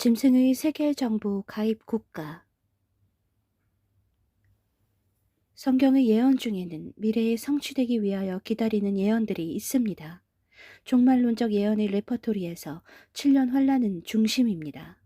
짐승의 세계정부 가입 국가 성경의 예언 중에는 미래에 성취되기 위하여 기다리는 예언들이 있습니다. 종말론적 예언의 레퍼토리에서 7년 환란은 중심입니다.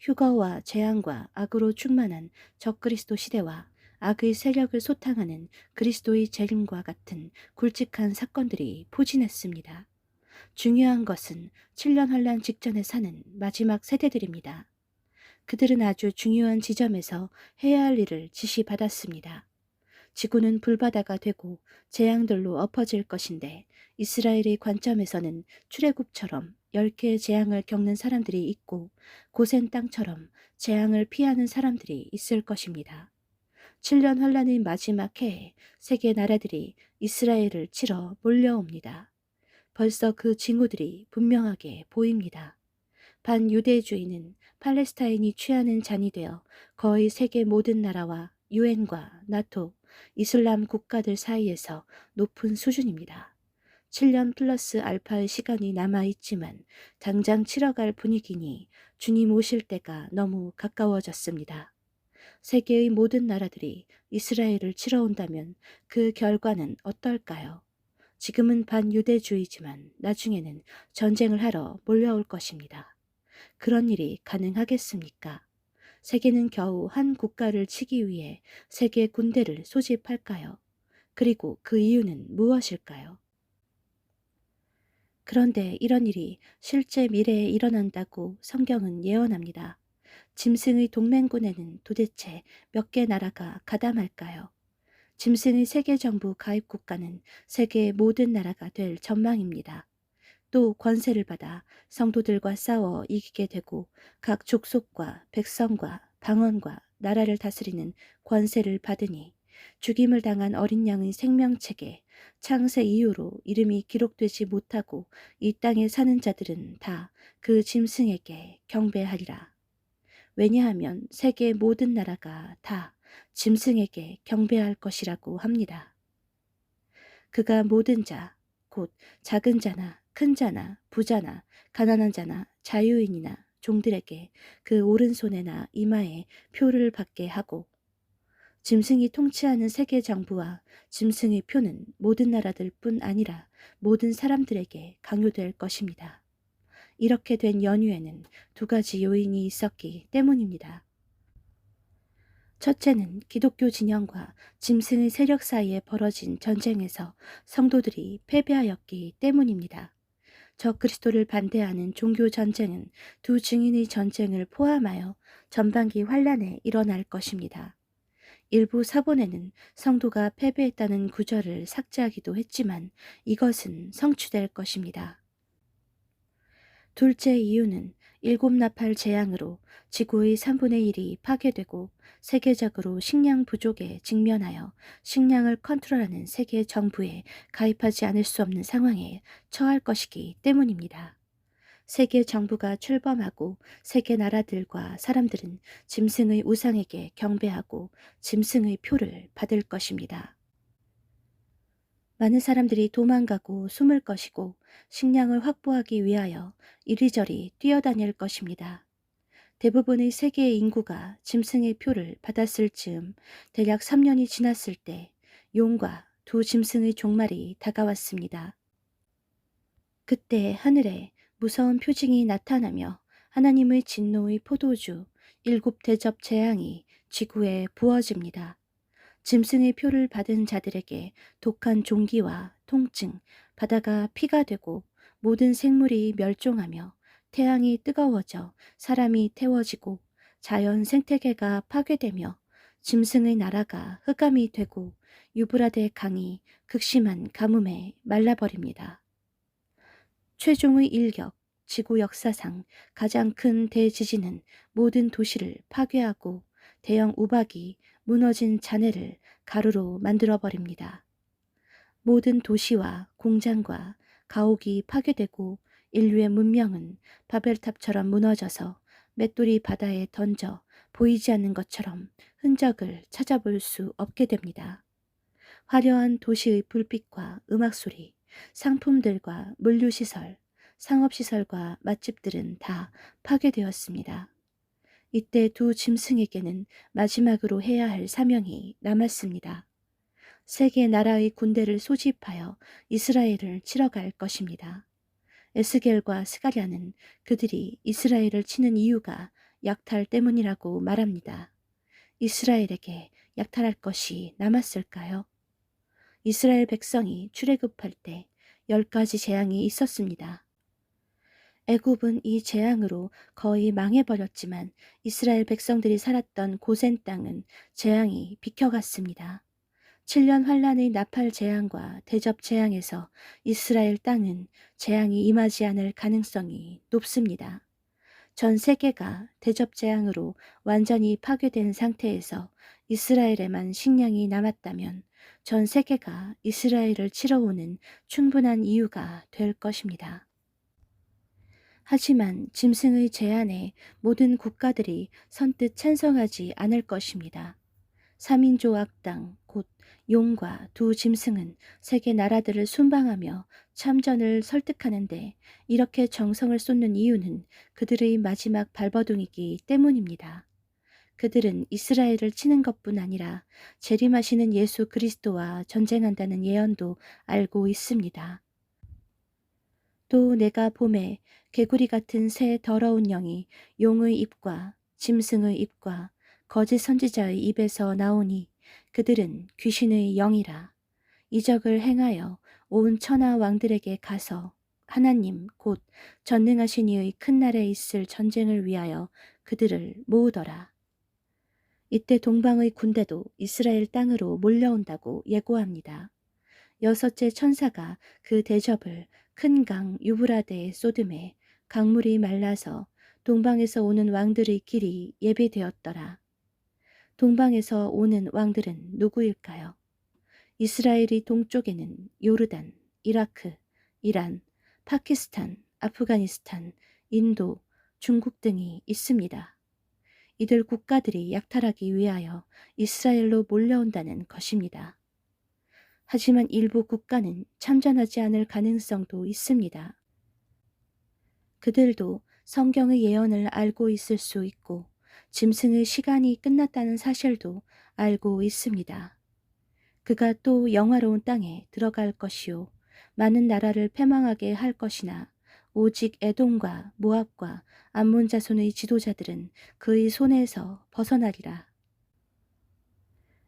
휴거와 재앙과 악으로 충만한 적그리스도 시대와 악의 세력을 소탕하는 그리스도의 재림과 같은 굵직한 사건들이 포진했습니다. 중요한 것은 7년 환란 직전에 사는 마지막 세대들입니다. 그들은 아주 중요한 지점에서 해야 할 일을 지시받았습니다. 지구는 불바다가 되고 재앙들로 엎어질 것인데 이스라엘의 관점에서는 출애굽처럼 열 개의 재앙을 겪는 사람들이 있고 고센 땅처럼 재앙을 피하는 사람들이 있을 것입니다. 7년 환란의 마지막 해에 세계 나라들이 이스라엘을 치러 몰려옵니다. 벌써 그 징후들이 분명하게 보입니다. 반유대주의는 팔레스타인이 취하는 잔이 되어 거의 세계 모든 나라와 유엔과 나토, 이슬람 국가들 사이에서 높은 수준입니다. 7년 플러스 알파의 시간이 남아있지만 당장 치러갈 분위기니 주님 오실 때가 너무 가까워졌습니다. 세계의 모든 나라들이 이스라엘을 치러 온다면 그 결과는 어떨까요? 지금은 반유대주의지만 나중에는 전쟁을 하러 몰려올 것입니다. 그런 일이 가능하겠습니까? 세계는 겨우 한 국가를 치기 위해 세계 군대를 소집할까요? 그리고 그 이유는 무엇일까요? 그런데 이런 일이 실제 미래에 일어난다고 성경은 예언합니다. 짐승의 동맹군에는 도대체 몇 개 나라가 가담할까요? 짐승의 세계 정부 가입 국가는 세계의 모든 나라가 될 전망입니다. 또 권세를 받아 성도들과 싸워 이기게 되고 각 족속과 백성과 방언과 나라를 다스리는 권세를 받으니 죽임을 당한 어린 양의 생명책에 창세 이후로 이름이 기록되지 못하고 이 땅에 사는 자들은 다 그 짐승에게 경배하리라. 왜냐하면 세계 모든 나라가 다 짐승에게 경배할 것이라고 합니다. 그가 모든 자, 곧 작은 자나 큰 자나 부자나 가난한 자나 자유인이나 종들에게 그 오른손에나 이마에 표를 받게 하고 짐승이 통치하는 세계 정부와 짐승의 표는 모든 나라들 뿐 아니라 모든 사람들에게 강요될 것입니다. 이렇게 된 연유에는 두 가지 요인이 있었기 때문입니다. 첫째는 기독교 진영과 짐승의 세력 사이에 벌어진 전쟁에서 성도들이 패배하였기 때문입니다. 저 그리스도를 반대하는 종교 전쟁은 두 증인의 전쟁을 포함하여 전반기 환란에 일어날 것입니다. 일부 사본에는 성도가 패배했다는 구절을 삭제하기도 했지만 이것은 성취될 것입니다. 둘째 이유는 일곱 나팔 재앙으로 지구의 3분의 1이 파괴되고 세계적으로 식량 부족에 직면하여 식량을 컨트롤하는 세계 정부에 가입하지 않을 수 없는 상황에 처할 것이기 때문입니다. 세계 정부가 출범하고 세계 나라들과 사람들은 짐승의 우상에게 경배하고 짐승의 표를 받을 것입니다. 많은 사람들이 도망가고 숨을 것이고 식량을 확보하기 위하여 이리저리 뛰어다닐 것입니다. 대부분의 세계의 인구가 짐승의 표를 받았을 즈음 대략 3년이 지났을 때 용과 두 짐승의 종말이 다가왔습니다. 그때 하늘에 무서운 표징이 나타나며 하나님의 진노의 포도주 일곱 대접 재앙이 지구에 부어집니다. 짐승의 표를 받은 자들에게 독한 종기와 통증, 바다가 피가 되고 모든 생물이 멸종하며 태양이 뜨거워져 사람이 태워지고 자연 생태계가 파괴되며 짐승의 나라가 흑암이 되고 유브라데 강이 극심한 가뭄에 말라버립니다. 최종의 일격, 지구 역사상 가장 큰 대지진은 모든 도시를 파괴하고 대형 우박이 무너진 잔해를 가루로 만들어버립니다. 모든 도시와 공장과 가옥이 파괴되고 인류의 문명은 바벨탑처럼 무너져서 맷돌이 바다에 던져 보이지 않는 것처럼 흔적을 찾아볼 수 없게 됩니다. 화려한 도시의 불빛과 음악 소리, 상품들과 물류시설, 상업시설과 맛집들은 다 파괴되었습니다. 이때 두 짐승에게는 마지막으로 해야 할 사명이 남았습니다. 세계 나라의 군대를 소집하여 이스라엘을 치러 갈 것입니다. 에스겔과 스가랴는 그들이 이스라엘을 치는 이유가 약탈 때문이라고 말합니다. 이스라엘에게 약탈할 것이 남았을까요? 이스라엘 백성이 출애굽할 때 열 가지 재앙이 있었습니다. 애굽은 이 재앙으로 거의 망해버렸지만 이스라엘 백성들이 살았던 고센 땅은 재앙이 비켜갔습니다. 7년 환란의 나팔 재앙과 대접 재앙에서 이스라엘 땅은 재앙이 임하지 않을 가능성이 높습니다. 전 세계가 대접 재앙으로 완전히 파괴된 상태에서 이스라엘에만 식량이 남았다면 전 세계가 이스라엘을 치러오는 충분한 이유가 될 것입니다. 하지만 짐승의 제안에 모든 국가들이 선뜻 찬성하지 않을 것입니다. 3인조 악당 곧 용과 두 짐승은 세계 나라들을 순방하며 참전을 설득하는데 이렇게 정성을 쏟는 이유는 그들의 마지막 발버둥이기 때문입니다. 그들은 이스라엘을 치는 것뿐 아니라 재림하시는 예수 그리스도와 전쟁한다는 예언도 알고 있습니다. 또 내가 봄에 개구리 같은 새 더러운 영이 용의 입과 짐승의 입과 거짓 선지자의 입에서 나오니 그들은 귀신의 영이라 이적을 행하여 온 천하 왕들에게 가서 하나님 곧 전능하신 이의 큰 날에 있을 전쟁을 위하여 그들을 모으더라. 이때 동방의 군대도 이스라엘 땅으로 몰려온다고 예고합니다. 여섯째 천사가 그 대접을 큰 강 유브라데에 쏟음에 강물이 말라서 동방에서 오는 왕들의 길이 예비되었더라. 동방에서 오는 왕들은 누구일까요? 이스라엘이 동쪽에는 요르단, 이라크, 이란, 파키스탄, 아프가니스탄, 인도, 중국 등이 있습니다. 이들 국가들이 약탈하기 위하여 이스라엘로 몰려온다는 것입니다. 하지만 일부 국가는 참전하지 않을 가능성도 있습니다. 그들도 성경의 예언을 알고 있을 수 있고 짐승의 시간이 끝났다는 사실도 알고 있습니다. 그가 또 영화로운 땅에 들어갈 것이요 많은 나라를 패망하게 할 것이나 오직 에돔과 모압과 암몬 자손의 지도자들은 그의 손에서 벗어나리라.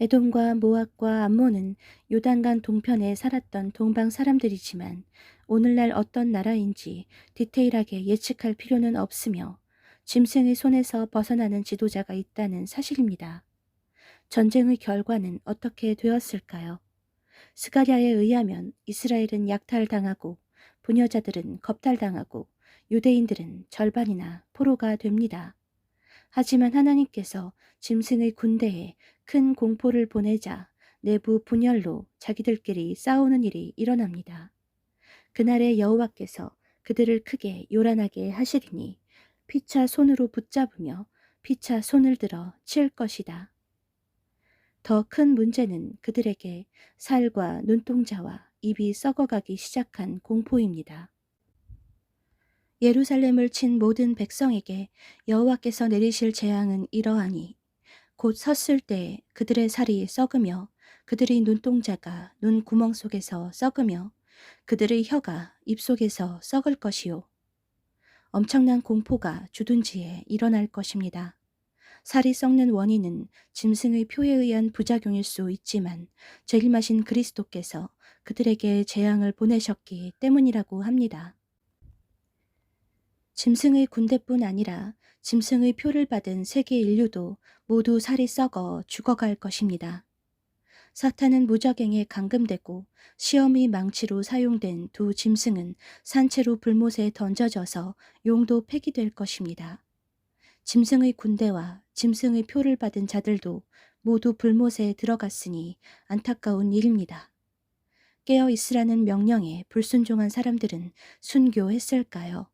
에돔과 모압과 암몬은 요단강 동편에 살았던 동방 사람들이지만 오늘날 어떤 나라인지 디테일하게 예측할 필요는 없으며 짐승의 손에서 벗어나는 지도자가 있다는 사실입니다. 전쟁의 결과는 어떻게 되었을까요? 스가랴에 의하면 이스라엘은 약탈당하고 부녀자들은 겁탈당하고 유대인들은 절반이나 포로가 됩니다. 하지만 하나님께서 짐승의 군대에 큰 공포를 보내자 내부 분열로 자기들끼리 싸우는 일이 일어납니다. 그날에 여호와께서 그들을 크게 요란하게 하시리니 피차 손으로 붙잡으며 피차 손을 들어 칠 것이다. 더 큰 문제는 그들에게 살과 눈동자와 입이 썩어가기 시작한 공포입니다. 예루살렘을 친 모든 백성에게 여호와께서 내리실 재앙은 이러하니 곧 섰을 때 그들의 살이 썩으며 그들의 눈동자가 눈 구멍 속에서 썩으며 그들의 혀가 입 속에서 썩을 것이요 엄청난 공포가 주둔지에 일어날 것입니다. 살이 썩는 원인은 짐승의 표에 의한 부작용일 수 있지만 재림하신 그리스도께서 그들에게 재앙을 보내셨기 때문이라고 합니다. 짐승의 군대뿐 아니라 짐승의 표를 받은 세계 인류도 모두 살이 썩어 죽어갈 것입니다. 사탄은 무적행에 감금되고 시험이 망치로 사용된 두 짐승은 산채로 불못에 던져져서 용도 폐기될 것입니다. 짐승의 군대와 짐승의 표를 받은 자들도 모두 불못에 들어갔으니 안타까운 일입니다. 깨어 있으라는 명령에 불순종한 사람들은 순교했을까요?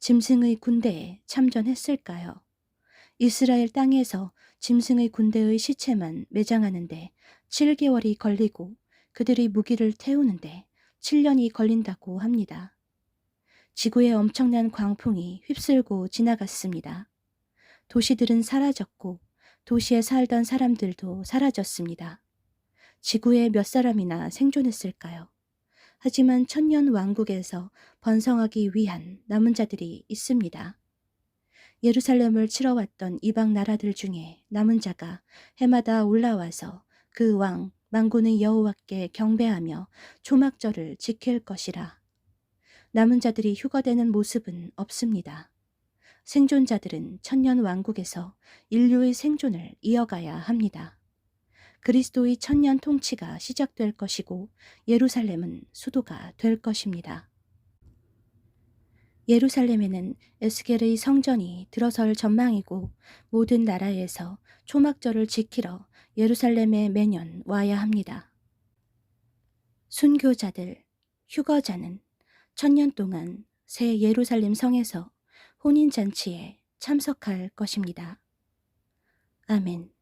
짐승의 군대에 참전했을까요? 이스라엘 땅에서 짐승의 군대의 시체만 매장하는데 7개월이 걸리고 그들의 무기를 태우는데 7년이 걸린다고 합니다. 지구에 엄청난 광풍이 휩쓸고 지나갔습니다. 도시들은 사라졌고 도시에 살던 사람들도 사라졌습니다. 지구에 몇 사람이나 생존했을까요? 하지만 천년 왕국에서 번성하기 위한 남은 자들이 있습니다. 예루살렘을 치러왔던 이방 나라들 중에 남은 자가 해마다 올라와서 그 왕 망군의 여호와께 경배하며 초막절을 지킬 것이라. 남은 자들이 휴거되는 모습은 없습니다. 생존자들은 천년 왕국에서 인류의 생존을 이어가야 합니다. 그리스도의 천년 통치가 시작될 것이고 예루살렘은 수도가 될 것입니다. 예루살렘에는 에스겔의 성전이 들어설 전망이고 모든 나라에서 초막절을 지키러 예루살렘에 매년 와야 합니다. 순교자들, 휴거자는 천년 동안 새 예루살렘 성에서 혼인잔치에 참석할 것입니다. 아멘.